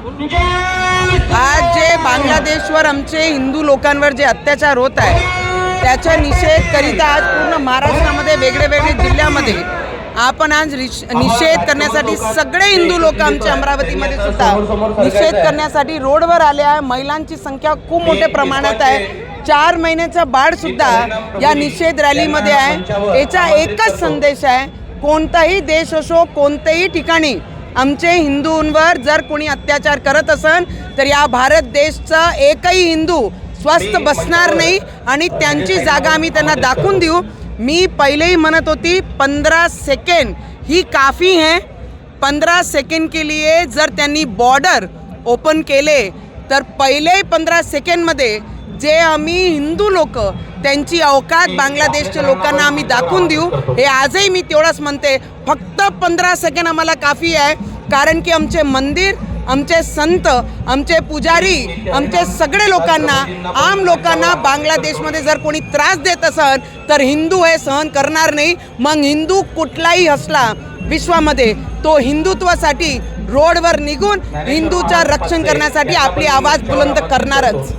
आज जे बांगलादेशवर आमचे हिंदू लोकांवर जे अत्याचार होत आहे त्याचा निषेध करिता आज पूर्ण महाराष्ट्रामध्ये वेगळे वेगळे जिल्ह्यामध्ये आपण आज निषेध करण्यासाठी सगळे हिंदू लोक आमच्या अमरावतीमध्ये सुद्धा निषेध करण्यासाठी रोडवर आले आहे. महिलांची संख्या खूप मोठ्या प्रमाणात आहे. चार महिन्याचा बाळ सुद्धा या निषेध रॅलीमध्ये आहे. याचा एकच संदेश आहे कोणताही देश असो कोणत्याही ठिकाणी आमचे हिंदूंवर जर कोणी अत्याचार करत असन तर या भारत देशचा एकही हिंदू स्वस्थ बसणार नाही आणि त्यांची जागा आम्ही त्यांना दाखवून देऊ. मी पहिलेही म्हणत होती पंधरा सेकंड ही काफी है. पंधरा सेकंड के लिए जर त्यांनी बॉर्डर ओपन केले तर पहिले पंधरा सेकंडमध्ये जे आम्ही हिंदू लोक त्यांची अवकात बांगलादेशच्या लोकांना आम्ही दाखवून देऊ हे आजही मी तेवढंच म्हणते. फक्त पंधरा सेकंड आम्हाला काफी आहे कारण की आमचे मंदिर आमचे संत आमचे पुजारी आमचे सगळे लोकांना आम लोकांना बांगलादेशमध्ये जर कोणी त्रास देत असन तर हिंदू हे सहन करणार नाही. मग हिंदू कुठलाही असला विश्वामध्ये तो हिंदुत्वासाठी रोडवर निघून हिंदूचं रक्षण करण्यासाठी आपली आवाज बुलंद करणारच.